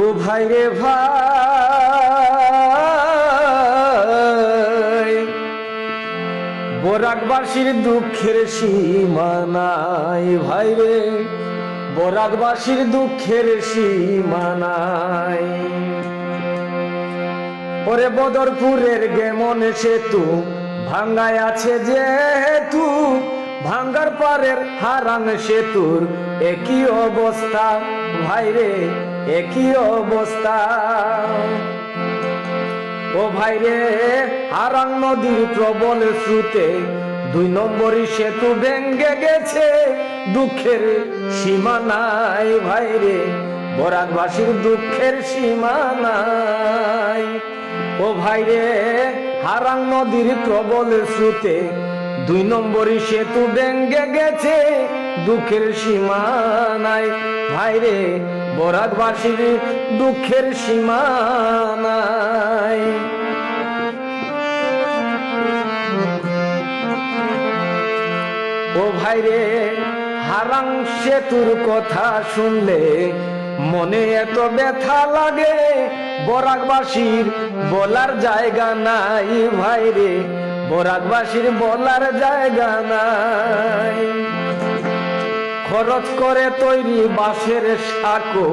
ও ভাই রে ভাই, বরাকবাসীর দুঃখের সীমা নাই ভাই রে, বরাকবাসীর দুঃখের সীমা নাই। ওরে বদরপুরের গেমন সেতু ভাঙ্গায় আছে যেহেতু, ভাঙ্গার পারের হারান সেতুর একই অবস্থা। ভাইরে একই অবস্থা। ও ভাইরে হারাং নদীর প্রবল স্রোতে দুই নম্বরই সেতু ভেঙ্গে গেছে। দুঃখের সীমা নাই ভাইরে বরাকবাসীর দুঃখের সীমা নাই। ও ভাইরে হারাং নদীর প্রবল স্রোতে দুই নম্বরই সেতু ভেঙ্গে গেছে। দুঃখের সীমা নাই। ভাইরে বরাকবাসীর দুঃখের সীমা নাই। ও ভাইরে হারাং সেতুর কথা শুনলে মনে এত ব্যথা লাগে বরাকবাসীর বলার জায়গা নাই ভাইরে বরাকবাসীর বলার জায়গা নাই। খরচ করে তৈরি বাঁশের সাঁকো।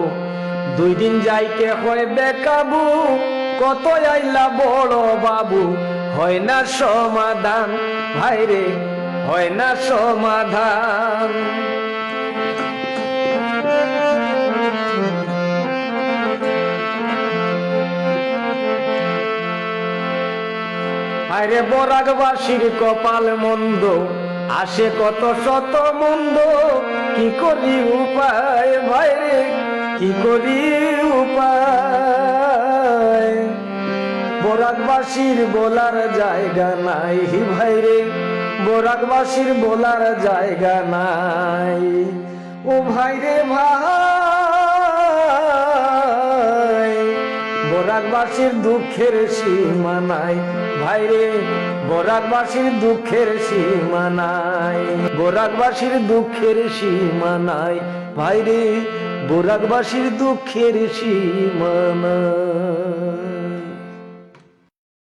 দুই দিন যাইতে হয় বেকাবু কত আইলা বড় বাবু। হয় না সমাধান, ভাইরে, হয় না সমাধান। আরে বরাগবাসীর কপাল মন্দ, আসে কত শত মন্দ। কি করি উপায় ভাইরে কি করি উপায়? বরাকবাসীর বলার জায়গা নাই ভাইরে বরাকবাসীর বলার জায়গা নাই। ও ভাইরে ভাই বরাকবাসীর দুঃখের সীমা নাই। ভাইরে বরাকবাসীর দুঃখের সীমা নাই। বরাকবাসীর দুঃখের সীমা নাই। ভাইরে বরাকবাসীর দুঃখের সীমা নাই।